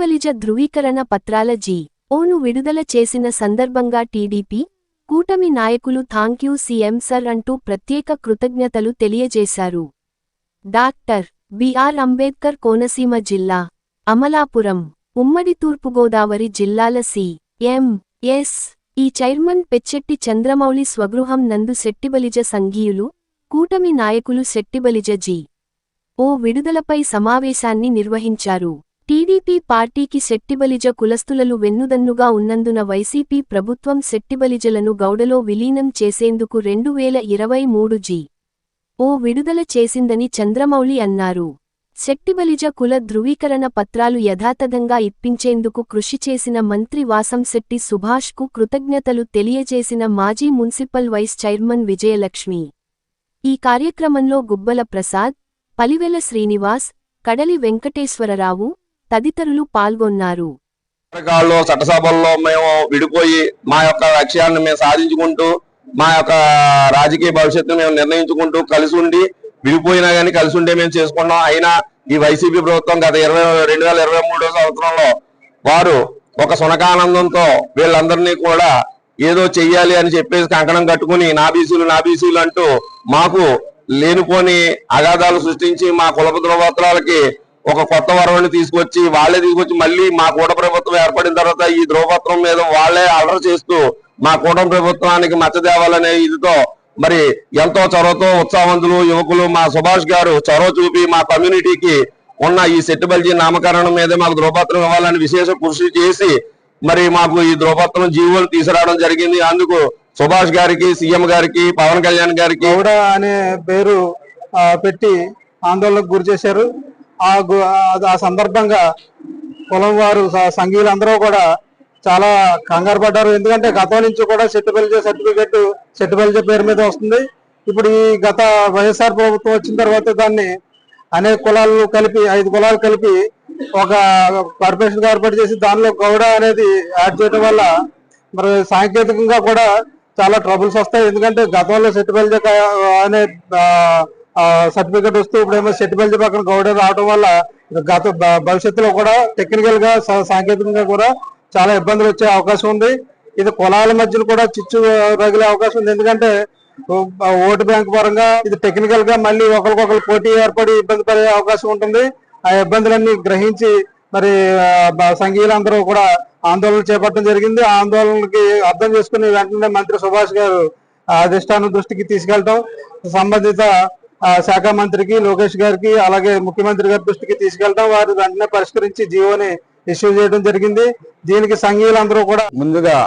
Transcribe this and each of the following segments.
ఇటీవలిజ ధృవీకరణ పత్రాల G. Own విడుదల చేసిన సందర్భంగా టీడీపీ కూటమి నాయకులు థాంక్యూ సీఎం సర్ అంటూ ప్రత్యేక కృతజ్ఞతలు తెలియజేశారు. డాక్టర్ బిఆర్ అంబేద్కర్ కోనసీమ జిల్లా అమలాపురం ఉమ్మడి తూర్పుగోదావరి జిల్లాల సి. ఎం. ఎస్. ఈ చైర్మన్ పెచ్చెట్టి చంద్రమౌళి స్వగృహం నందు శెట్టిబలిజ సంఘీయులు కూటమి నాయకులు శెట్టిబలిజ జి. ఓ విడుదలపై సమావేశాన్ని నిర్వహించారు. టీడీపీ పార్టీకి శెట్టిబలిజ కులస్తులలు వెన్నుదన్నుగా ఉన్నందున వైసీపీ ప్రభుత్వం శెట్టిబలిజలను గౌడలో విలీనం చేసేందుకు రెండు వేల ఇరవై మూడు జి. ఓ విడుదల చేసిందని చంద్రమౌళి అన్నారు. శెట్టిబలిజ కుల ధృవీకరణ పత్రాలు యథాతథంగా ఇప్పించేందుకు కృషి చేసిన మంత్రి వాసంశెట్టి సుభాష్కు కృతజ్ఞతలు తెలియజేసిన మాజీ మున్సిపల్ వైస్ చైర్మన్ విజయలక్ష్మి. ఈ కార్యక్రమంలో గుబ్బల ప్రసాద్ పలివెల శ్రీనివాస్ కడలి వెంకటేశ్వరరావు తదితరులు పాల్గొన్నారు. పథకాల్లో చట్టసభల్లో మేము విడిపోయి మా యొక్క లక్ష్యాన్ని మేము సాధించుకుంటూ మా యొక్క రాజకీయ భవిష్యత్తును మేము నిర్ణయించుకుంటూ కలిసి ఉండి విడిపోయినా గానీ కలిసి ఉండే మేము చేసుకున్నాం. అయినా ఈ వైసీపీ ప్రభుత్వం గత ఇరవై రెండు వేల ఇరవై మూడో సంవత్సరంలో వారు ఒక సునకానందంతో వీళ్ళందరినీ కూడా ఏదో చెయ్యాలి అని చెప్పేసి కంకణం కట్టుకుని నాబీసీలు నాబీసీలు అంటూ మాకు లేనిపోని అగాధాలు సృష్టించి మా కులప ధ్రువపత్రాలకి ఒక కొత్త వరవని తీసుకొచ్చి వాళ్ళే తీసుకొచ్చి మళ్ళీ మా కూట ప్రభుత్వం ఏర్పడిన తర్వాత ఈ ధ్రువపత్రం మీద వాళ్ళే అలర్ చేస్తూ మా కూటమి ప్రభుత్వానికి మచ్చ తేవాలనే ఇదితో మరి ఎంతో చొరవతో ఉత్సాహవంతులు యువకులు మా సుభాష్ గారు చొరవ చూపి మా కమ్యూనిటీకి ఉన్న ఈ సెట్టుబల్జీ నామకరణం మీద మాకు ధ్రువపత్రం ఇవ్వాలని విశేష కృషి చేసి మరి మాకు ఈ ధ్రువపత్రం జీవోలు తీసుకురావడం జరిగింది. అందుకు సుభాష్ గారికి సీఎం గారికి పవన్ కళ్యాణ్ గారికి గౌడ అనే పేరు పెట్టి ఆందోళనకు గురి చేశారు. ఆ గు- ఆ సందర్భంగా కులం వారు సంఘీయులందరూ కూడా చాలా కంగారు పడ్డారు. ఎందుకంటే గతం నుంచి కూడా చెట్టుపల్లి సర్టిఫికెట్ చెట్టుపల్లి పేరు మీద వస్తుంది. ఇప్పుడు ఈ గత వైఎస్ఆర్ ప్రభుత్వం వచ్చిన తర్వాత దాన్ని అనేక కులాలు కలిపి ఐదు కులాలు కలిపి ఒక కార్పొరేషన్ ఏర్పాటు చేసి దానిలో గౌడ అనేది యాడ్ చేయడం వల్ల మరి సాంకేతికంగా కూడా చాలా ట్రబుల్స్ వస్తాయి. ఎందుకంటే గతంలో సెట్టిబెల్జ అనే సర్టిఫికెట్ వస్తూ ఇప్పుడేమో సెట్టిబెల్జ పక్కన గౌడ రావడం వల్ల గత భవిష్యత్తులో కూడా టెక్నికల్గా సా- సాంకేతికంగా కూడా చాలా ఇబ్బందులు వచ్చే అవకాశం ఉంది. ఇది కులాల మధ్యలో కూడా చిచ్చు రగిలే అవకాశం ఉంది. ఎందుకంటే ఓటు బ్యాంక్ పరంగా ఇది టెక్నికల్గా మళ్ళీ ఒకరికొకరు పోటీ ఏర్పడి ఇబ్బంది పడే అవకాశం ఉంటుంది. ఆ ఇబ్బందులన్నీ గ్రహించి మరి సంఘీయులందరూ కూడా ఆందోళన చేపట్టడం జరిగింది. ఆందోళనకి అర్థం చేసుకుని వెంటనే మంత్రి సుభాష్ గారు అధిష్టానం దృష్టికి తీసుకెళ్ళటం. సంబంధిత శాఖ మంత్రికి లోకేష్ గారికి అలాగే ముఖ్యమంత్రి గారి దృష్టికి తీసుకెళ్ళటం వారు వెంటనే పరిష్కరించి జీవోని ఇష్యూ చేయడం జరిగింది. దీనికి సంఘీయులందరూ కూడా ముందుగా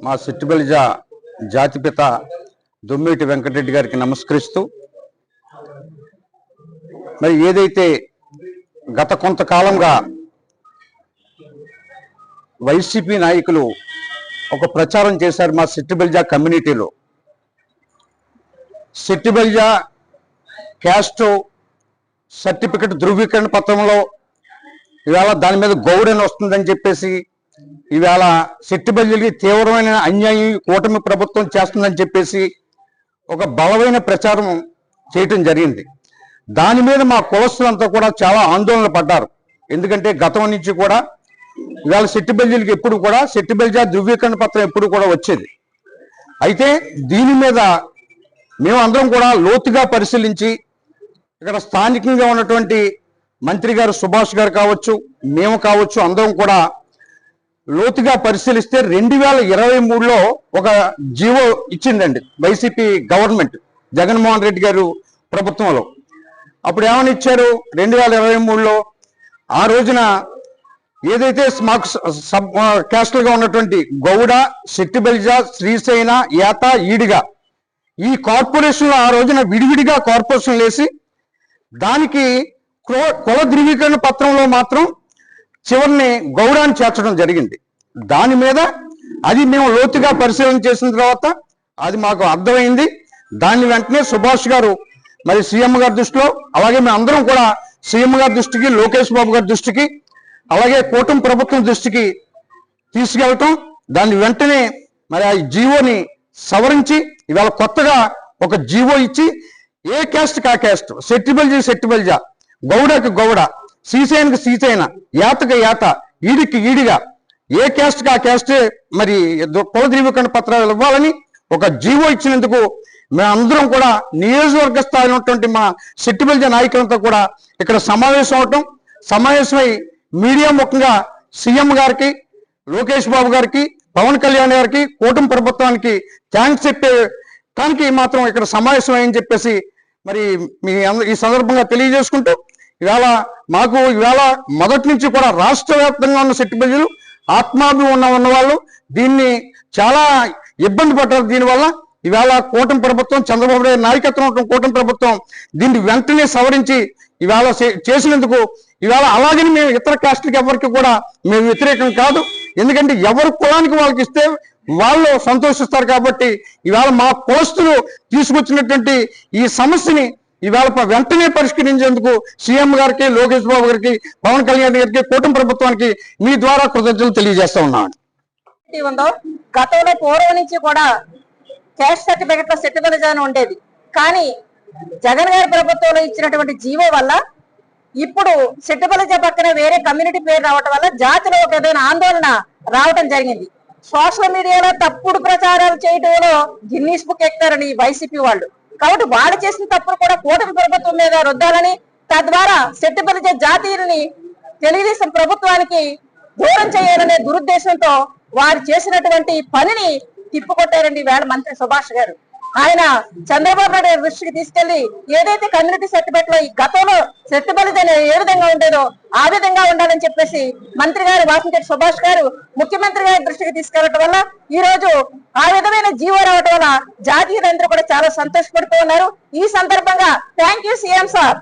మా సిట్టుబలిజ జాతిపిత దుమ్మిటి వెంకటరెడ్డి గారికి నమస్కరిస్తూ మరి ఏదైతే గత కొంతకాలంగా వైసీపీ నాయకులు ఒక ప్రచారం చేశారు మా సిట్టుబలిజా కమ్యూనిటీలో. సిట్టుబలిజా క్యాస్ట్ సర్టిఫికెట్ ధృవీకరణ పత్రంలో ఇవాళ దాని మీద గౌరవం వస్తుందని చెప్పేసి ఇవాళ శెట్టిబల్లికి తీవ్రమైన అన్యాయం కూటమి ప్రభుత్వం చేస్తుందని చెప్పేసి ఒక బలమైన ప్రచారం చేయటం జరిగింది. దాని మీద మా కులస్తులంతా కూడా చాలా ఆందోళన పడ్డారు. ఎందుకంటే గతం నుంచి కూడా ఇవాళ శెట్టిబల్లికి ఎప్పుడు కూడా శెట్టిబల్జా ధృవీకరణ పత్రం ఎప్పుడు కూడా వచ్చేది. అయితే దీని మీద మేము అందరం కూడా లోతుగా పరిశీలించి ఇక్కడ స్థానికంగా ఉన్నటువంటి మంత్రి గారు సుభాష్ గారు కావచ్చు మేము కావచ్చు అందరం కూడా లోతుగా పరిశీలిస్తే రెండు వేల ఇరవై మూడులో ఒక జీవో ఇచ్చిందండి వైసీపీ గవర్నమెంట్ జగన్మోహన్ రెడ్డి గారు ప్రభుత్వంలో. అప్పుడు ఏమని ఇచ్చారు? రెండు వేల ఇరవై మూడులో ఆ రోజున ఏదైతే మాకు సబ్ క్యాస్టల్గా ఉన్నటువంటి గౌడ శెట్టిబెల్జ శ్రీశైన ఏత ఈడిగా ఈ కార్పొరేషన్లో ఆ రోజున విడివిడిగా కార్పొరేషన్ వేసి దానికి కుల- ధృవీకరణ పత్రంలో మాత్రం చివరిని గౌడాన్ని చేర్చడం జరిగింది. దాని మీద అది మేము లోతుగా పరిశీలన చేసిన తర్వాత అది మాకు అర్థమైంది. దాన్ని వెంటనే సుభాష్ గారు మరి సీఎం గారి దృష్టిలో అలాగే మేము అందరం కూడా సీఎం గారి దృష్టికి లోకేష్ బాబు గారి దృష్టికి అలాగే కూటమి ప్రభుత్వం దృష్టికి తీసుకెళ్ళటం దాన్ని వెంటనే మరి ఆ జీవోని సవరించి ఇవాళ కొత్తగా ఒక జీవో ఇచ్చి ఏ క్యాస్ట్ కా క్యాస్ట్? సెట్టిబల్జ సెట్టిబల్జ గౌడకి గౌడ సీసేనకు సీసేన యాతకు యాత ఈడికి ఈడిగా. ఏ క్యాస్ట్ కా క్యాస్ట్? మరి కుల ధృవీకరణ పత్రాలు ఇవ్వాలని ఒక జీవో ఇచ్చినందుకు మేమందరం కూడా నియోజకవర్గ స్థాయిలో ఉన్నటువంటి మా సెట్టిబల్జ నాయకులంతా కూడా ఇక్కడ సమావేశం అవటం సమావేశమై మీడియా ముఖంగా సీఎం గారికి లోకేష్ బాబు గారికి పవన్ కళ్యాణ్ గారికి కూటమి ప్రభుత్వానికి థ్యాంక్స్ చెప్పే దానికి మాత్రం ఇక్కడ సమావేశం అని చెప్పేసి మరి మీ ఈ సందర్భంగా తెలియజేసుకుంటూ ఇవాళ మాకు ఇవాళ మొదటి నుంచి కూడా రాష్ట్ర వ్యాప్తంగా ఉన్న సెట్టు ప్రజలు ఆత్మాభిమానం ఉన్న వాళ్ళు దీన్ని చాలా ఇబ్బంది పడ్డారు. దీనివల్ల ఇవాళ కూటమి ప్రభుత్వం చంద్రబాబు నాయుడు నాయకత్వం ఉన్న కూటమి ప్రభుత్వం దీన్ని వెంటనే సవరించి ఇవాళ చే- చేసినందుకు ఇవాళ అలాగని మేము ఇతర కాస్ట్లకు ఎవరికి కూడా మేము వ్యతిరేకం కాదు. ఎందుకంటే ఎవరి కులానికి వాళ్ళకి ఇస్తే వాళ్ళు సంతోషిస్తారు కాబట్టి ఇవాళ మా కులస్తులు తీసుకొచ్చినటువంటి ఈ సమస్యని ఇవాళ వెంటనే పరిష్కరించేందుకు సీఎం గారికి లోకేష్ బాబు గారికి పవన్ కళ్యాణ్ గారికి కూటమి ప్రభుత్వానికి మీ ద్వారా కృతజ్ఞతలు తెలియజేస్తా ఉన్నాను. ఉందో? గతంలో పూర్వం నుంచి కూడా క్యాస్ట్ సర్టిఫికెట్లో సెటిల్మెంట్ అని ఉండేది. కానీ జగన్ గారి ప్రభుత్వంలో ఇచ్చినటువంటి జీవో వల్ల ఇప్పుడు సెట్టుబలజ పక్కన వేరే కమ్యూనిటీ పేరు రావటం వల్ల జాతిలో ఒక ఏదైనా ఆందోళన రావటం జరిగింది. సోషల్ మీడియాలో తప్పుడు ప్రచారాలు చేయడంలో గిన్నీస్ బుక్ ఎక్కుతారని వైసీపీ వాళ్ళు. కాబట్టి వాళ్ళు చేసిన తప్పుడు కూడా కూటమి ప్రభుత్వం మీద రుద్దాలని తద్వారా శక్తిపరిచే జాతీయులని తెలుగుదేశం ప్రభుత్వానికి దూరం చేయాలనే దురుద్దేశంతో వారు చేసినటువంటి పనిని తిప్పుకొట్టారండి వేళ మంత్రి సుభాష్ గారు. ఆయన చంద్రబాబు నాయుడు దృష్టికి తీసుకెళ్ళి ఏదైతే కమ్యూనిటీ సర్టిఫికెట్లో ఈ గతంలో సెట్టుబడి ఏ విధంగా ఉండేదో ఆ విధంగా ఉండాలని చెప్పేసి మంత్రి గారు వాసంశెట్టి సుభాష్ గారు ముఖ్యమంత్రి గారి దృష్టికి తీసుకెళ్ళడం వల్ల ఈ రోజు ఆ విధమైన జీవో రావడం వల్ల జాతీయులందరూ కూడా చాలా సంతోషపడుతూ ఉన్నారు. ఈ సందర్భంగా థ్యాంక్ యూ సీఎం సార్